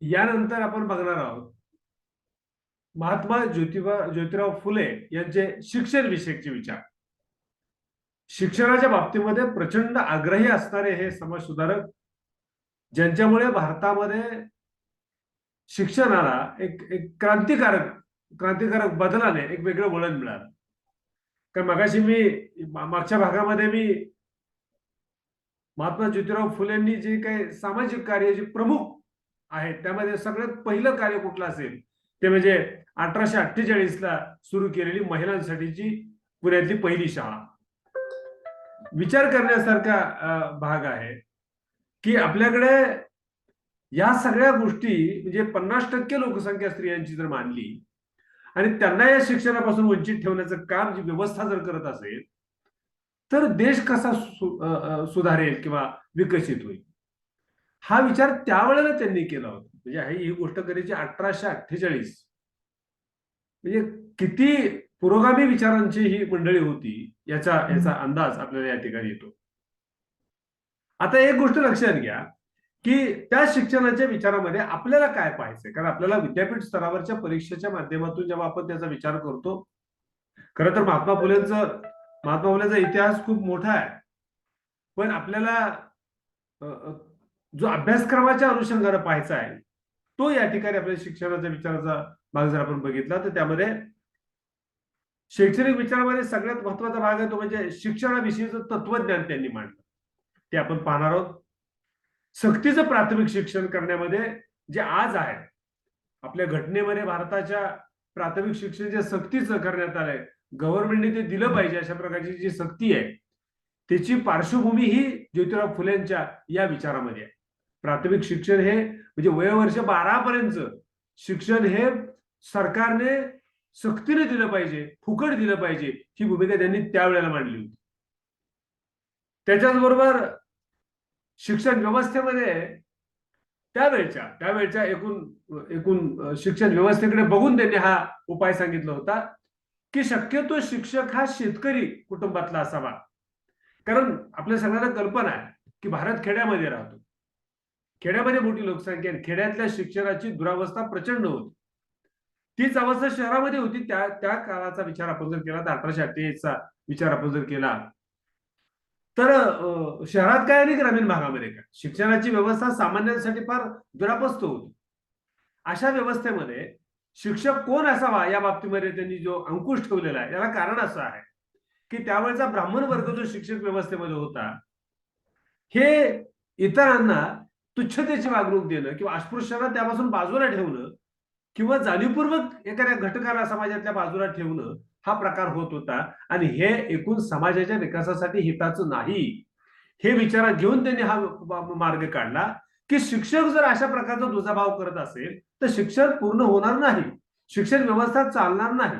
यानंतर आपण बघणार आहोत. महात्मा ज्योतिबा ज्योतिराव फुले यांचे शिक्षण विषयकचे विचार. शिक्षणाच्या बाबतीमध्ये प्रचंड आग्रही असणारे हे समाजसुधारक ज्यांच्यामुळे भारतामध्ये शिक्षणाला एक एक क्रांतिकारक क्रांतिकारक बदलाने एक वेगळं वळण मिळालं. कारण मगाशी मी मागच्या भागामध्ये मी महात्मा ज्योतिराव फुलेंनी जे काही सामाजिक कार्य जे प्रमुख आहेत त्यामध्ये सगळ्यात पहिलं कार्य कुठलं असेल? ते म्हणजे अठराशे अठ्ठेचाळीस ला सुरू केलेली महिलांसाठीची पुण्यातली पहिली शाळा. विचार करण्यासारखा भाग आहे की आपल्याकडे या सगळ्या गोष्टी म्हणजे पन्नास टक्के लोकसंख्या स्त्रियांची जर मानली आणि त्यांना या शिक्षणापासून वंचित ठेवण्याचं काम जी व्यवस्था जर करत असेल तर देश कसा सुधारेल किंवा विकसित होईल? हा विचार त्यावेळेला त्यांनी केला होता. म्हणजे ही ही गोष्ट करायची अठराशे अठ्ठेचाळीस. म्हणजे किती पुरोगामी विचारांची ही मंडळी होती याचा याचा अंदाज आपल्याला या ठिकाणी येतो. आता एक गोष्ट लक्षात घ्या की त्या शिक्षणाच्या विचारामध्ये आपल्याला काय पाहायचंय? कारण आपल्याला विद्यापीठ स्तरावरच्या परीक्षेच्या माध्यमातून जेव्हा आपण त्याचा विचार करतो खरं तर महात्मा फुलेंचं महात्मा फुलेंचा इतिहास खूप मोठा आहे. पण आपल्याला जो अभ्यासक्रमाच्या अनुषंगाने पाहायचा आहे तो या ठिकाणी आपल्या शिक्षणाच्या विचाराचा भाग जर आपण बघितला तर त्यामध्ये शैक्षणिक विचारामध्ये सगळ्यात महत्त्वाचा भाग आहे तो म्हणजे शिक्षणाविषयीचं तत्वज्ञान त्यांनी मांडलं. ते आपण पाहणार आहोत. सक्तीचं प्राथमिक शिक्षण करण्यामध्ये जे आज आहे आपल्या घटनेमध्ये भारताच्या प्राथमिक शिक्षण जे सक्तीचं करण्यात आलंय गव्हर्नमेंटने ते दिलं पाहिजे अशा प्रकारची जी सक्ती आहे त्याची पार्श्वभूमी ही ज्योतिराव फुलेंच्या या विचारामध्ये आहे. प्राथमिक शिक्षण हे म्हणजे वयवर्ष बारा पर्यंत शिक्षण हे सरकारने सक्तीने दिलं पाहिजे फुकट दिलं पाहिजे ही भूमिका त्यांनी त्यावेळेला मांडली होती. त्याच्याचबरोबर शिक्षण व्यवस्थेमध्ये त्यावेळच्या त्यावेळच्या एकूण एकूण शिक्षण व्यवस्थेकडे बघून त्यांनी हा उपाय सांगितला होता की शक्यतो शिक्षक हा शेतकरी कुटुंबातला असावा. कारण आपल्या सगळ्यांना कल्पना आहे की भारत खेड्यामध्ये राहतो. खेड्यामध्ये मोठी लोकसंख्या खेड्यातल्या शिक्षणाची दुरावस्था प्रचंड होती. तीच अवस्था शहरामध्ये होती. त्या त्या काळाचा विचार आपण जर केला तर अठराशे अठ्ठेचाळीसचा विचार आपण जर केला तर शहरात काय आणि ग्रामीण भागामध्ये काय? शिक्षणाची व्यवस्था सामान्यांसाठी फार दुरापस्त होती. अशा व्यवस्थेमध्ये शिक्षक कोण असावा या बाबतीमध्ये त्यांनी जो अंकुश ठेवलेला आहे याला कारण असं आहे की त्यावेळेचा ब्राह्मण वर्ग जो शिक्षक व्यवस्थेमध्ये होता हे इतरांना तुच्छतेची वागणूक देणं किंवा अस्पृश्यांना त्यापासून बाजूला ठेवणं किंवा जाणीवपूर्वक एखाद्या घटकाला समाजातल्या बाजूला ठेवणं हा प्रकार होत होता. आणि हे एकूण समाजाच्या विकासासाठी हिताचं नाही. हे विचारात घेऊन त्यांनी हा मार्ग काढला की शिक्षक जर अशा प्रकारचा दुजाभाव करत असेल तर शिक्षण पूर्ण होणार नाही. शिक्षण व्यवस्था चालणार नाही.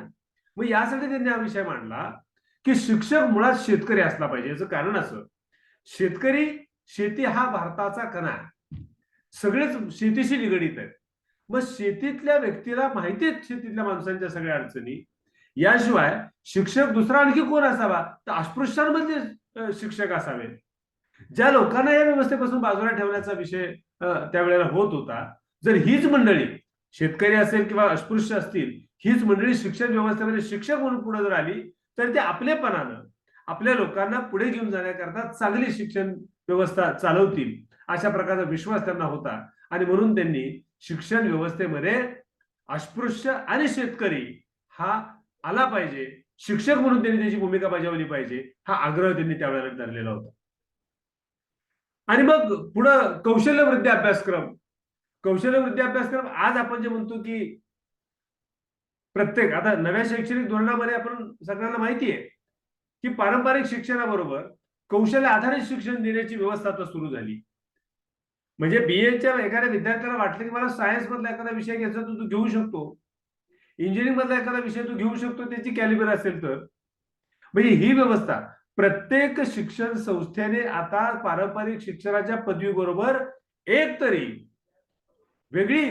मग यासाठी त्यांनी हा विषय मांडला की शिक्षक मुळात शेतकरी असला पाहिजे. याचं कारण असं. शेतकरी शेती हा भारताचा कणा सगळेच शेतीशी निगडीत आहेत. मग शेतीतल्या व्यक्तीला माहिती आहेत शेतीतल्या माणसांच्या सगळ्या अडचणी. याशिवाय शिक्षक दुसरा आणखी कोण असावा? तर अस्पृश्यांमधले शिक्षक असावे ज्या लोकांना या व्यवस्थेपासून बाजूला ठेवण्याचा विषय त्यावेळेला होत होता जर हीच मंडळी शेतकरी असेल किंवा अस्पृश्य असतील हीच मंडळी शिक्षण व्यवस्थेमध्ये शिक्षक म्हणून पुढे जर आली तर ते आपलेपणानं आपल्या लोकांना पुढे घेऊन जाण्याकरता चांगली शिक्षण व्यवस्था चालवतील. अशा प्रकारचा विश्वास त्यांना होता. आणि म्हणून त्यांनी शिक्षण व्यवस्थेमध्ये अस्पृश्य आणि शेतकरी हा आला पाहिजे. शिक्षक म्हणून त्यांनी त्याची भूमिका बजावली पाहिजे हा आग्रह त्यांनी त्यावेळेला धरलेला होता. आणि मग पुढं कौशल्य वृद्धी अभ्यासक्रम. कौशल्य वृद्धी अभ्यासक्रम आज आपण जे म्हणतो की प्रत्येक आता नव्या शैक्षणिक धोरणामध्ये आपण सगळ्यांना माहिती आहे की पारंपरिक शिक्षणाबरोबर कौशल्य आधारित शिक्षण देण्याची व्यवस्था आता सुरू झाली. म्हणजे बीएच्या एखाद्या विद्यार्थ्याला वाटलं की मला सायन्स मधला एखादा विषय घ्यायचा तर तू घेऊ शकतो. इंजिनिअरिंग मधला एखादा विषय तू घेऊ शकतो त्याची कॅलिबर असेल तर. म्हणजे ही व्यवस्था प्रत्येक शिक्षण संस्थेने आता पारंपरिक शिक्षणाच्या पदवीबरोबर एक तरी वेगळी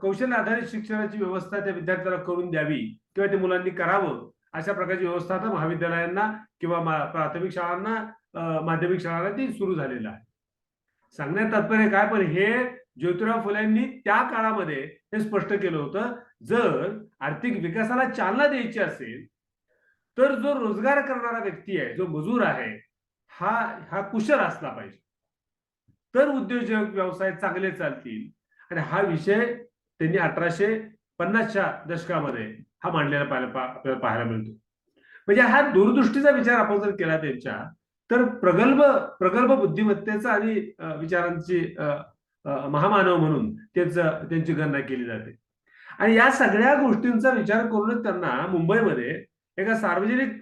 कौशल्य आधारित शिक्षणाची व्यवस्था त्या विद्यार्थ्याला करून द्यावी किंवा ते मुलांनी करावं अशा प्रकारची व्यवस्था आता महाविद्यालयांना किंवा प्राथमिक शाळांना माध्यमिक शाळांना ती सुरू झालेलं आहे. सांगण्यात तात्पर्य काय पण हे ज्योतिराव फुलेंनी त्या काळामध्ये हे स्पष्ट केलं होतं. जर आर्थिक विकासाला चालना द्यायची असेल तर जो रोजगार करणारा व्यक्ती आहे जो मजूर आहे हा हा कुशल असला पाहिजे. तर उद्योजक व्यवसाय चांगले चालतील. आणि हा विषय त्यांनी अठराशे पन्नासच्या दशकामध्ये हा मांडलेला पाहायला आपल्याला पाहायला मिळतो. म्हणजे हा दूरदृष्टीचा विचार आपण जर केला त्यांच्या तर प्रगल्भ प्रगल्भ बुद्धिमत्तेचा आणि विचारांची महामानव म्हणून त्याच त्यांची गणना केली जाते. आणि या सगळ्या गोष्टींचा विचार करूनच त्यांना मुंबईमध्ये एका सार्वजनिक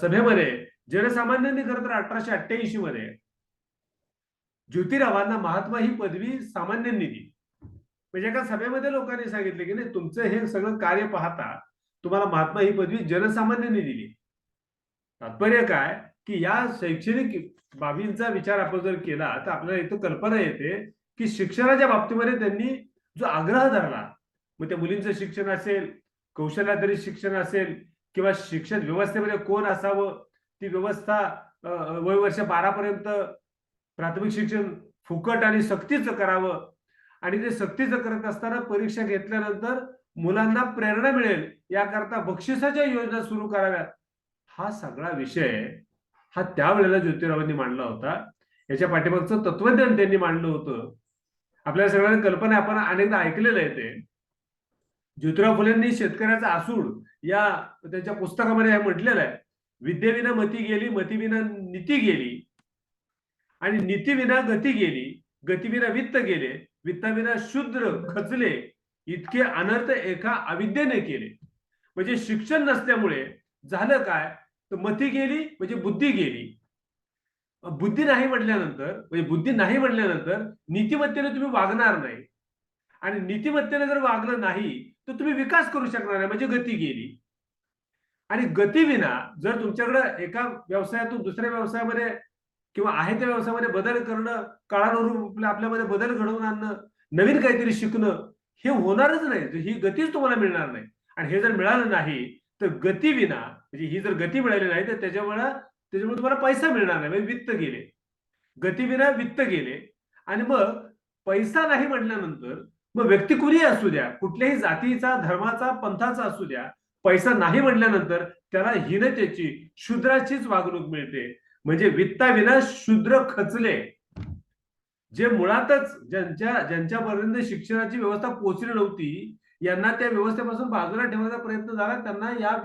सभेमध्ये जनसामान्यांनी खरं तर अठराशे अठ्ठ्याऐंशी मध्ये ज्योतिरावांना महात्मा ही पदवी सामान्यांनी दिली. म्हणजे एका सभेमध्ये लोकांनी सांगितले की नाही तुमचं हे सगळं कार्य पाहता तुम्हाला महात्मा ही पदवी जनसामान्यांनी दिली. तात्पर्य काय? की या शैक्षणिक बाबींचा विचार आपण जर केला तर आपल्याला इथं कल्पना येते की शिक्षणाच्या बाबतीमध्ये त्यांनी जो आग्रह धरला मग त्या मुलींचं शिक्षण असेल कौशल्याधारित शिक्षण असेल किंवा शिक्षण व्यवस्थेमध्ये कोण असावं ती व्यवस्था वय वर्ष बारा पर्यंत प्राथमिक शिक्षण फुकट आणि सक्तीचं करावं. आणि ते सक्तीचं करत असताना परीक्षा घेतल्यानंतर मुलांना प्रेरणा मिळेल याकरता बक्षिसाच्या योजना सुरू कराव्यात. हा सगळा विषय हा त्यावेळेला ज्योतिरावांनी मांडला होता. याच्या पाठीमागचं तत्वज्ञान त्यांनी मांडलं होतं. आपल्याला सगळ्यांना कल्पना आपण अनेकदा ऐकलेलं आहे ते. ज्योतिराव फुलेंनी शेतकऱ्याचा आसूड या त्यांच्या पुस्तकामध्ये हे म्हटलेलं आहे. विद्येविना मती गेली मतीविना नीती गेली. आणि नीतीविना गती गेली गतीविना वित्त गेले वित्ताविना शूद्र खचले इतके अनर्थ एका अविद्येने केले. म्हणजे शिक्षण नसल्यामुळे झालं काय? तर मती गेली म्हणजे बुद्धी गेली. बुद्धी नाही म्हटल्यानंतर म्हणजे बुद्धी नाही म्हटल्यानंतर नीतिमत्तेने तुम्ही वागणार नाही. आणि नीतिमत्तेने जर वागलं नाही तर तुम्ही विकास करू शकणार नाही म्हणजे गती गेली. आणि गतीविना जर तुमच्याकडे एका व्यवसायातून दुसऱ्या व्यवसायामध्ये किंवा आहे त्या व्यवसायामध्ये बदल करणं काळानुरूप आपल्यामध्ये बदल घडवून आणणं नवीन काहीतरी शिकणं हे होणारच नाही. ही गतीच तुम्हाला मिळणार नाही. आणि हे जर मिळालं नाही तर गतीविना म्हणजे ही जर गती मिळाली नाही तर त्याच्यामुळे त्याच्यामुळे तुम्हाला पैसा मिळणार नाही. म्हणजे वित्त गेले. गतीविना वित्त गेले. आणि मग पैसा नाही म्हटल्यानंतर मग व्यक्ती कुणीही असू द्या कुठल्याही जातीचा धर्माचा पंथाचा असू द्या पैसा नाही म्हटल्यानंतर त्याला हीनतेची शूद्राचीच वागणूक मिळते. म्हणजे वित्ताविना शूद्र खचले. जे मुळातच ज्यांच्या ज्यांच्यापर्यंत शिक्षणाची व्यवस्था पोहोचली नव्हती यांना त्या व्यवस्थेपासून बाजूला ठेवण्याचा प्रयत्न झाला. त्यांना या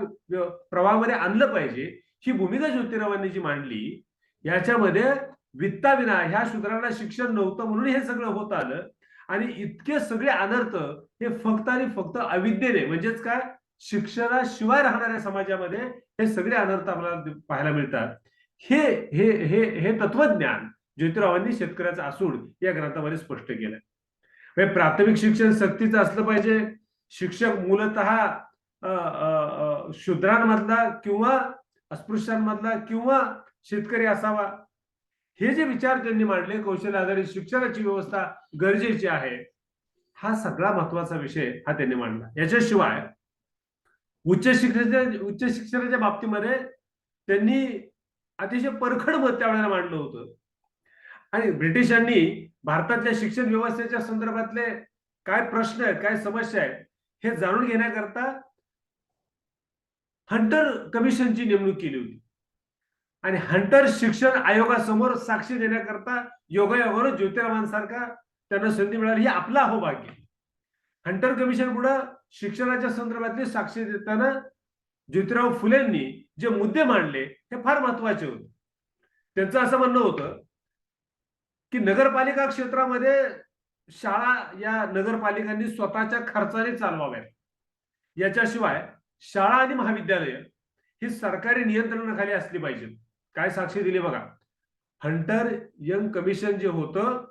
प्रवाहामध्ये आणलं पाहिजे. ही भूमिका ज्योतिरावांनी जी मांडली. याच्यामध्ये वित्ताविना ह्या शूद्रांना शिक्षण नव्हतं म्हणून हे सगळं होत आलं. आणि इतके सगळे अनर्थ हे फक्त आणि फक्त अविद्येने म्हणजेच काय? शिक्षणाशिवाय राहणाऱ्या समाजामध्ये हे सगळे अनर्थ आपल्याला पाहायला मिळतात. हे हे हे हे तत्वज्ञान ज्योतिरावांनी शेतकऱ्याचा असूड या ग्रंथामध्ये स्पष्ट केलंय. म्हणजे प्राथमिक शिक्षण सक्तीचं असलं पाहिजे. शिक्षक मूलत शूद्रांमधला किंवा अस्पृश्यांमधला किंवा शेतकरी असावा. हे जे विचार त्यांनी मांडले कौशल्य आधारित शिक्षणाची व्यवस्था गरजेची आहे हा सगळा महत्त्वाचा विषय हा त्यांनी मांडला. याच्याशिवाय उच्च शिक्षणाच्या उच्च शिक्षणाच्या बाबतीमध्ये त्यांनी अतिशय परखड मत त्यावेळेला मांडलं होतं. आणि ब्रिटिशांनी भारतातल्या शिक्षण व्यवस्थेच्या संदर्भातले काय प्रश्न आहेत काय समस्या आहेत हे जाणून घेण्याकरता हंटर कमिशनची नेमणूक केली होती. आणि हंटर शिक्षण आयोगासमोर साक्षी देण्याकरता योगायोगावर ज्योतिरावांसारखा त्यांना संधी मिळाली हे आपला हो भाग्य हंटर कमिशन पुढे शिक्षणाच्या संदर्भातली साक्षी देताना ज्योतिराव फुलेंनी जे मुद्दे मांडले हे फार महत्त्वाचे होते. त्यांचं असं म्हणणं होतं की नगरपालिका क्षेत्रामध्ये शाळा या नगरपालिकांनी स्वतःच्या खर्चाने चालवाव्यात. याच्याशिवाय शाळा आणि महाविद्यालय ही सरकारी नियंत्रणाखाली असली पाहिजेत. काय साक्षी दिली बघा. हंटर यंग कमिशन जे होतं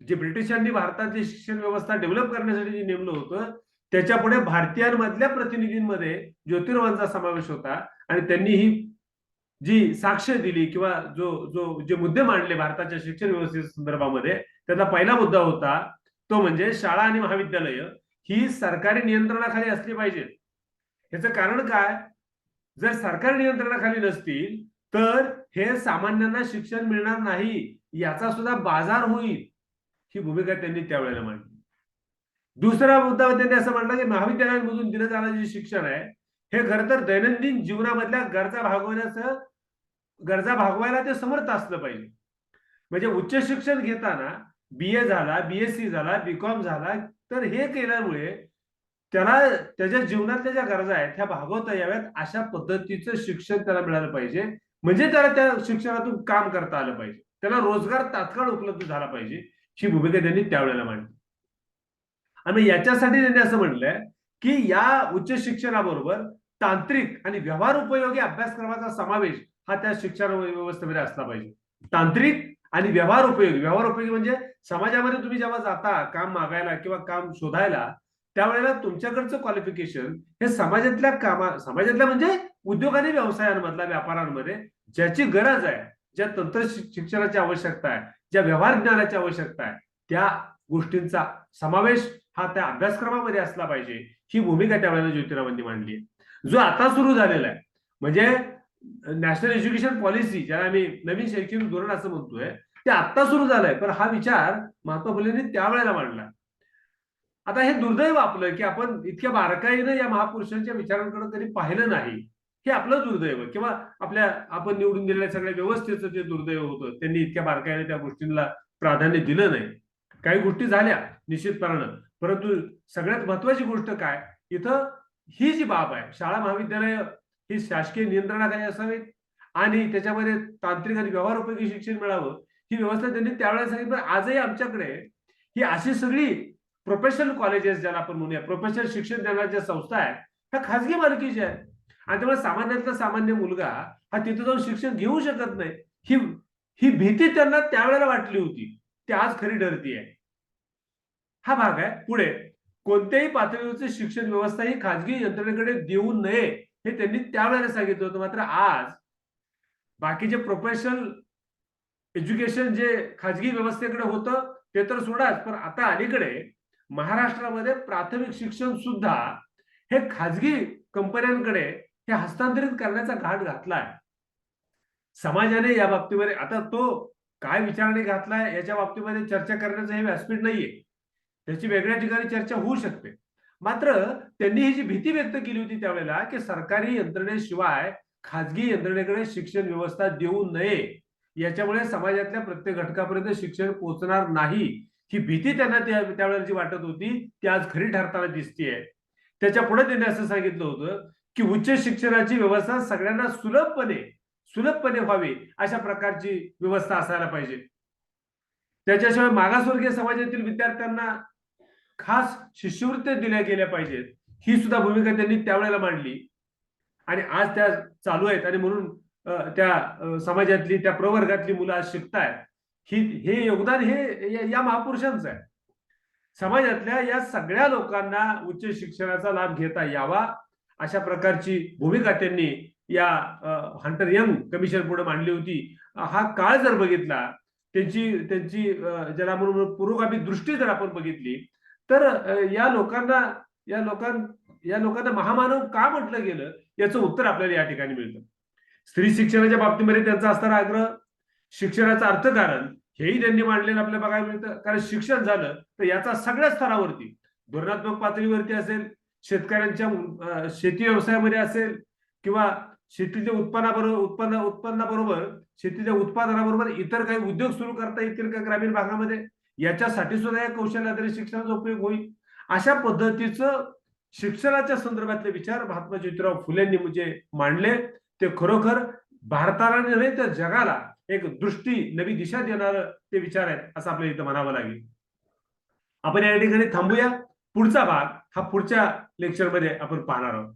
जे ब्रिटिशांनी भारताची शिक्षण व्यवस्था डेव्हलप करण्यासाठी जे नेमलं होतं त्याच्यापुढे भारतीयांमधल्या प्रतिनिधींमध्ये ज्योतिर्वांचा समावेश होता आणि त्यांनी ही जी साक्ष दिली किंवा जो जो जे मुद्दे मांडले भारताच्या शिक्षण व्यवस्थे संदर्भामध्ये त्याचा पहिला मुद्दा होता तो म्हणजे शाळा आणि महाविद्यालय ही सरकारी नियंत्रणाखाली असली पाहिजेत ह्याचं कारण काय? जर सरकारी नियंत्रणाखाली नसतील तर हे सामान्यांना शिक्षण मिळणार नाही याचा सुद्धा बाजार होईल ही भूमिका त्यांनी त्यावेळेला मांडली. दुसरा मुद्दा त्यांनी असं म्हटलं की महाविद्यालयांमधून दिलं जाणारं जे शिक्षण आहे हे खरं तर दैनंदिन जीवनामधल्या गरजा भागवण्याचं गरजा भागवायला ते समर्थ असलं पाहिजे. म्हणजे उच्च शिक्षण घेताना बी ए झाला बीएससी झाला बीकॉम झाला तर हे केल्यामुळे त्याला त्याच्या जीवनातल्या ज्या गरजा आहेत त्या भागवता याव्यात अशा पद्धतीचं शिक्षण त्याला मिळालं पाहिजे. म्हणजे त्याला त्या शिक्षणातून काम करता आलं पाहिजे. त्याला रोजगार तात्काळ उपलब्ध झाला पाहिजे ही भूमिका त्यांनी त्यावेळेला मांडली. आणि याच्यासाठी त्यांनी असं म्हटलंय की या उच्च शिक्षणाबरोबर तांत्रिक आणि व्यवहार उपयोगी अभ्यासक्रमाचा समावेश हा त्या शिक्षण व्यवस्थेमध्ये असला पाहिजे. तांत्रिक आणि व्यवहार उपयोगी. व्यवहार उपयोगी म्हणजे समाजामध्ये तुम्ही जेव्हा जाता काम मागायला किंवा काम शोधायला त्यावेळेला तुमच्याकडचं क्वालिफिकेशन हे समाजातल्या कामा समाजातल्या म्हणजे उद्योग आणि व्यवसायांमधल्या व्यापारांमध्ये ज्याची गरज आहे ज्या तंत्र शिक्षणाची आवश्यकता आहे ज्या व्यवहार ज्ञानाची आवश्यकता आहे त्या गोष्टींचा समावेश हा त्या अभ्यासक्रमामध्ये असला पाहिजे. ही भूमिका त्यावेळेला ज्योतिरावांनी मांडली आहे. जो आता सुरू झालेला आहे म्हणजे नॅशनल एज्युकेशन पॉलिसी ज्याला आम्ही नवीन शैक्षणिक धोरण असं म्हणतोय ते आता सुरू झालंय. पण हा विचार महात्मा फुलेंनी त्यावेळेला मांडला. आता हे दुर्दैव आपलं की आपण इतक्या बारकाईनं या महापुरुषांच्या विचारांकडे कधी पाहिलं नाही. हे आपलं दुर्दैव. किंवा आपल्या आपण निवडून दिलेल्या सगळ्या व्यवस्थेचं जे दुर्दैव होतं त्यांनी इतक्या बारकाईने त्या गोष्टींना प्राधान्य दिलं नाही. काही गोष्टी झाल्या निश्चितपणानं. परंतु सगळ्यात महत्वाची गोष्ट काय? इथं ही जी बाब आहे शाळा महाविद्यालय ही शासकीय नियंत्रणाखाली असावीत आणि त्याच्यामध्ये तांत्रिक आणि व्यवहार उपयोगी शिक्षण मिळावं. ही व्यवस्था त्यांनी त्यावेळेला सांगितलं. आजही आमच्याकडे ही अशी सगळी प्रोफेशनल कॉलेजेस ज्याला आपण म्हणूया प्रोफेशनल शिक्षण देणाऱ्या ज्या संस्था आहेत ह्या खाजगी मालकीच्या आहेत. आणि त्यामुळे सामान्यातला सामान्य मुलगा हा तिथं जाऊन शिक्षण घेऊ शकत नाही. ही ही भीती त्यांना त्यावेळेला वाटली होती. ती आज खरी ठरती आहे. हा भाग आहे. पुढे कोणत्याही पातळीवरचे शिक्षण व्यवस्था ही खाजगी यंत्रणेकडे देऊ नये. हे त्यांनी त्यावेळेला सांगितलं होतं. मात्र आज बाकीचे प्रोफेशनल एज्युकेशन जे खाजगी व्यवस्थेकडे होतं ते तर सोडाच. पण आता अलीकडे महाराष्ट्रामध्ये प्राथमिक शिक्षण सुद्धा हे खाजगी कंपन्यांकडे हे हस्तांतरित करण्याचा घाट घातलाय समाजाने या बाबतीमध्ये आता तो काय विचाराने घातलाय याच्या बाबतीमध्ये चर्चा करण्याचं हे व्यासपीठ नाहीये. त्याची वेगळ्या ठिकाणी चर्चा होऊ शकते. मात्र त्यांनी ही जी भीती व्यक्त केली होती त्यावेळेला की सरकारी यंत्रणेशिवाय खाजगी यंत्रणेकडे शिक्षण व्यवस्था देऊ नये याच्यामुळे समाजातल्या प्रत्येक घटकापर्यंत शिक्षण पोहोचणार नाही ही भीती त्यांना त्यावेळेला जी वाटत होती ती आज खरी ठरताना दिसतीये. त्याच्या पुढे त्यांनी असं सांगितलं होतं की उच्च शिक्षणाची व्यवस्था सगळ्यांना सुलभपणे सुलभपणे व्हावी अशा प्रकारची व्यवस्था असायला पाहिजे. त्याच्याशिवाय मागासवर्गीय समाजातील विद्यार्थ्यांना खास शिष्यवृत्त्या दिल्या गेल्या पाहिजेत. ही सुद्धा भूमिका त्यांनी त्यावेळेला मांडली. आणि आज त्या चालू आहेत आणि म्हणून त्या समाजातली त्या प्रवर्गातली मुलं आज शिकतायत. ही हे योगदान हे या महापुरुषांचं आहे. समाजातल्या या सगळ्या लोकांना उच्च शिक्षणाचा लाभ घेता यावा अशा प्रकारची भूमिका त्यांनी या हंटर यंग कमिशन पुढे मांडली होती. हा काळ जर बघितला त्यांची त्यांची ज्याला म्हणून पुरोगामी दृष्टी जर आपण बघितली तर या लोकांना या लोकां या लोकांना महामानव का म्हटलं गेलं? याचं उत्तर आपल्याला या ठिकाणी मिळतं. स्त्री शिक्षणाच्या बाबतीमध्ये त्यांचा असणारा आग्रह शिक्षणाचं अर्थकारण हेही त्यांनी मांडलेलं आपल्याला बघायला मिळतं. कारण शिक्षण झालं तर याचा सगळ्या स्तरावरती धोरणात्मक पातळीवरती असेल शेतकऱ्यांच्या शेती व्यवसायामध्ये असेल किंवा शेतीच्या उत्पन्नाबरोबर उत्पन्न उत्पन्नाबरोबर शेतीच्या उत्पादनाबरोबर इतर काही उद्योग सुरू करता येतील का ग्रामीण भागामध्ये? याच्यासाठी सुद्धा या कौशल्याधारित शिक्षणाचा उपयोग होईल. अशा पद्धतीचं शिक्षणाच्या संदर्भातले विचार महात्मा ज्योतिराव फुलेंनी म्हणजे मांडले. ते खरोखर भारताला नव्हे तर जगाला एक दृष्टी नवी दिशा देणार ते विचार आहेत असं आपल्याला इथं म्हणावं लागेल. आपण या ठिकाणी थांबूया. पुढचा भाग हा पुढच्या लेक्चरमध्ये आपण पाहणार आहोत.